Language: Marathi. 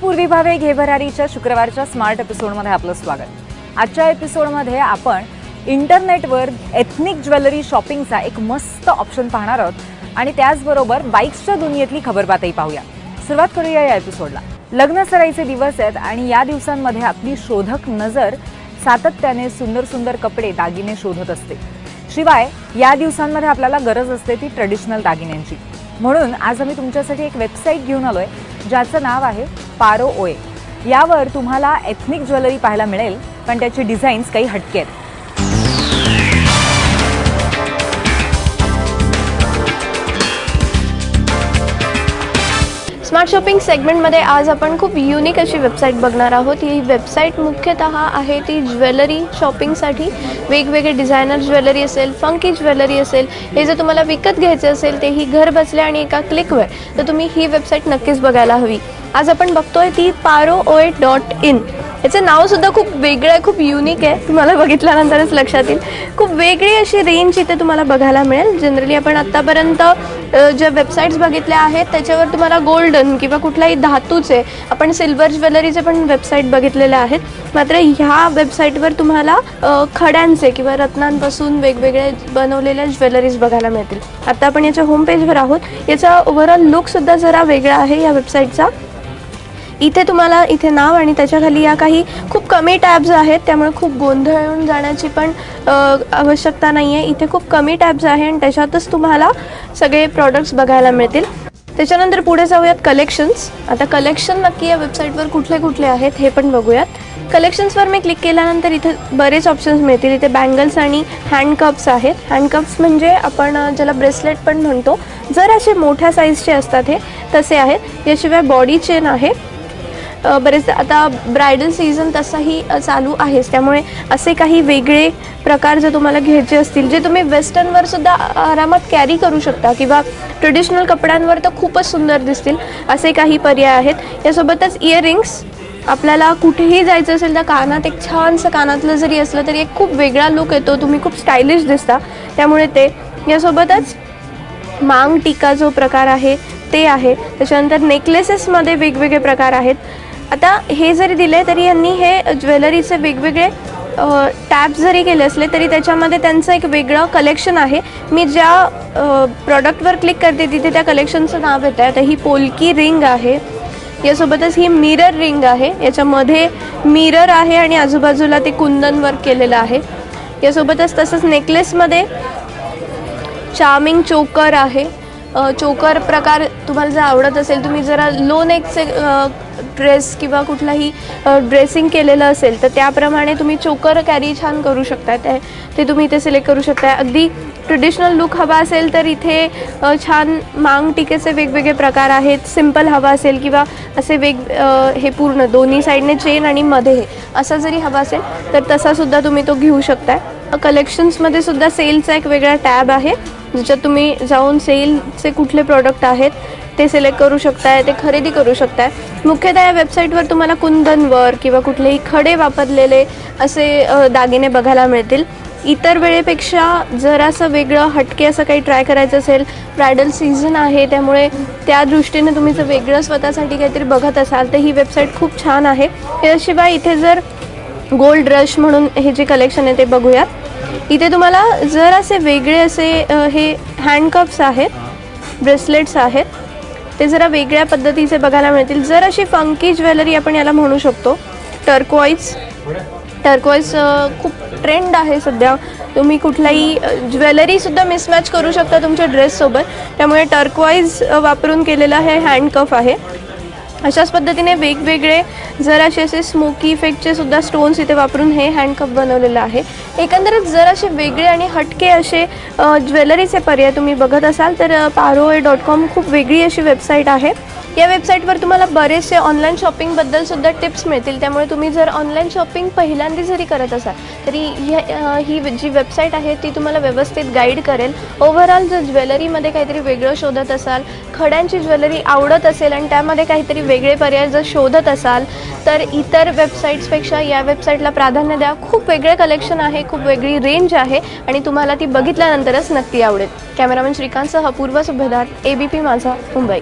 पूर्वी भावे घेभरारीच्या शुक्रवारच्या स्मार्ट एपिसोडमध्ये आपलं स्वागत. आजच्या एपिसोडमध्ये आपण इंटरनेटवर एथनिक ज्वेलरी शॉपिंगचा एक मस्त ऑप्शन पाहणार आहोत. आणि त्याचबरोबर बाईक्सच्या दुनियेतली खबरबातही पाहूया. सुरुवात करूया या एपिसोडला. लग्न सराईचे दिवस आहेत आणि या दिवसांमध्ये आपली शोधक नजर सातत्याने सुंदर सुंदर कपडे दागिने शोधत असते. शिवाय या दिवसांमध्ये आपल्याला गरज असते ती ट्रेडिशनल दागिन्यांची. म्हणून आज आम्ही तुमच्यासाठी एक वेबसाईट घेऊन आलोय ज्याचं नाव आहे पारो ओए. यावर तुम्हाला एथनिक ज्वेलरी पाहायला मिळेल पण त्याची डिझाईन्स काही हटके आहेत स्मार्ट शॉपिंग सेगमेंटमध्ये आज आपण खूप युनिक अशी वेबसाईट बघणार आहोत. ही वेबसाईट मुख्यतः आहे ती ज्वेलरी शॉपिंगसाठी वेगवेगळे डिझायनर ज्वेलरी असेल फंकी ज्वेलरी असेल हे जर तुम्हाला विकत घ्यायचे असेल तेही घर बसल्या आणि एका क्लिकवर तर तुम्ही ही वेबसाईट नक्कीच बघायला हवी. आज आपण बघतोय ती पारो ओए डॉट इन. याचं नावसुद्धा खूप वेगळं आहे खूप युनिक आहे. तुम्हाला बघितल्यानंतरच लक्षात येईल. खूप वेगळी अशी रेंज इथे तुम्हाला बघायला मिळेल. जनरली आपण आत्तापर्यंत ज्या वेबसाईट्स बघितल्या आहेत त्याच्यावर तुम्हाला गोल्डन किंवा कुठलाही धातूचे आपण सिल्वर ज्वेलरीचे पण वेबसाईट बघितलेल्या आहेत. मात्र ह्या वेबसाईटवर तुम्हाला खड्यांचे किंवा रत्नांपासून वेगवेगळे बनवलेल्या ज्वेलरीज बघायला मिळतील. आता आपण याच्या होम पेजवर आहोत. याचा ओव्हरऑल लुकसुद्धा जरा वेगळा आहे या वेबसाईटचा इथे तुम्हाला इथे नाव आणि त्याच्याखाली या काही खूप कमी टॅब्स आहेत त्यामुळे खूप गोंधळून जाण्याची पण आवश्यकता नाही आहे इथे खूप कमी टॅब्स आहे आणि त्याच्यातच तुम्हाला सगळे प्रॉडक्ट्स बघायला मिळतील. त्याच्यानंतर पुढे जाऊयात कलेक्शन्स आता कलेक्शन नक्की या वेबसाईटवर कुठले कुठले आहेत हे पण बघूयात. कलेक्शन्सवर मी क्लिक केल्यानंतर इथे बरेच ऑप्शन्स मिळतील. इथे बँगल्स आणि हँडकप्स आहेत. हँडकप्स म्हणजे आपण ज्याला ब्रेसलेट पण म्हणतो जर असे मोठ्या साईजचे असतात हे तसे आहेत. याशिवाय बॉडी चेन आहे. बरेच आता ब्रायडल सीझन तसाही चालू आहेच. त्यामुळे असे काही वेगळे प्रकार जर तुम्हाला घ्यायचे असतील जे तुम्ही वेस्टर्नवर सुद्धा आरामात कॅरी करू शकता किंवा ट्रेडिशनल कपड्यांवर तर खूपच सुंदर दिसतील असे काही पर्याय आहेत. यासोबतच इयरिंग्स आपल्याला कुठेही जायचं असेल तर कानात एक छानसं कानातलं जरी असलं तरी एक खूप वेगळा लुक येतो. तुम्ही खूप स्टायलिश दिसता. त्यामुळे ते. यासोबतच मांग टीका जो प्रकार आहे ते आहे. त्याच्यानंतर नेकलेसेसमध्ये वेगवेगळे प्रकार आहेत. आता हे जरी दिले तरी यांनी हे ज्वेलरीचे वेगवेगळे टॅप जरी केले असले तरी त्याच्यामध्ये त्यांचं एक वेगळं कलेक्शन आहे. मी ज्या प्रॉडक्टवर क्लिक करते तिथे त्या कलेक्शनचं नाव येतं आहे आता ही पोलकी रिंग आहे. यासोबतच ही मिरर रिंग आहे. याच्यामध्ये मिरर आहे आणि आजूबाजूला ते कुंदन वर्क केलेलं आहे. यासोबतच तसंच नेकलेसमध्ये चार्मिंग चोकर आहे. चोकर प्रकार तुम्हाला जर आवडत असेल तुम्ही जरा लो नेकचे ड्रेस किंवा कुठलाही ड्रेसिंग केलेलं असेल तर त्याप्रमाणे तुम्ही चोकर कॅरी छान करू शकता. ते ते तुम्ही इथे सिलेक्ट करू शकता. अगदी ट्रेडिशनल लुक हवा असेल तर इथे छान मांग टिकेचे वेगवेगळे प्रकार आहेत. सिंपल हवा असेल किंवा असे वेग हे पूर्ण दोन्ही साईडने चेन आणि मध्ये हे असा जरी हवा असेल तर तसासुद्धा तुम्ही तो घेऊ शकताय. कलेक्शन्समध्ये सुद्धा सेलचा एक वेगळा टॅब आहे ज्याच्यात तुम्ही जाऊन सेलचे कुठले प्रोडक्ट आहेत ते सिलेक्ट करू शकताय ते खरेदी करू शकताय. मुख्यतः या वेबसाईटवर तुम्हाला कुंदनवर किंवा कुठलेही खडे वापरलेले असे दागिने बघायला मिळतील. इतर वेळेपेक्षा जरासं वेगळं हटके असं काही ट्राय करायचं असेल ब्रायडल सीझन आहे त्यामुळे त्या दृष्टीने तुम्ही जर वेगळं स्वतःसाठी काहीतरी बघत असाल तर ही वेबसाईट खूप छान आहे. याशिवाय इथे जर गोल्ड रश म्हणून हे जे कलेक्शन आहे ते बघूयात. इथे तुम्हाला जर असे वेगळे असे हे हँडकप्स आहेत ब्रेसलेट्स आहेत ते जरा वेगळ्या पद्धतीचे बघायला मिळतील. जर अशी फंकी ज्वेलरी आपण याला म्हणू शकतो टर्कवाईज टर्कवाईज खूप ट्रेंड आहे सध्या. तुम्ही कुठलाही ज्वेलरीसुद्धा मिसमॅच करू शकता तुमच्या ड्रेससोबत त्यामुळे टर्कवाईज वापरून केलेला हे हँडकफ आहे. अशाच पद्धतीने वेगवेगळे जर असे असे स्मोकी इफेक्टचे सुद्धा स्टोन्स इथे वापरून हे हँडकप बनवलेलं आहे. एकंदरीत जर असे वेगळे आणि हटके असे ज्वेलरीचे पर्याय तुम्ही बघत असाल तर पारोए डॉट कॉम खूप वेगळी अशी वेबसाईट आहे. या वेबसाईटवर तुम्हाला बरेचसे ऑनलाईन शॉपिंगबद्दल सुद्धा टिप्स मिळतील. त्यामुळे तुम्ही जर ऑनलाईन शॉपिंग पहिल्यांदा जरी करत असाल तरी ह्या- ही जी वेबसाईट आहे ती तुम्हाला व्यवस्थित गाईड करेल. ओव्हरऑल जर ज्वेलरीमध्ये काहीतरी वेगळं शोधत असाल खड्यांची ज्वेलरी आवडत असेल आणि त्यामध्ये काहीतरी वेगळे पर्याय जर शोधत असाल तर इतर वेबसाईट्सपेक्षा या वेबसाईटला प्राधान्य द्या. खूप वेगळे कलेक्शन आहे खूप वेगळी रेंज आहे आणि तुम्हाला ती बघितल्यानंतरच नक्की आवडेल. कॅमेरामॅन श्रीकांतसह पूर्व सुभेदार ए बी पी माझा मुंबई.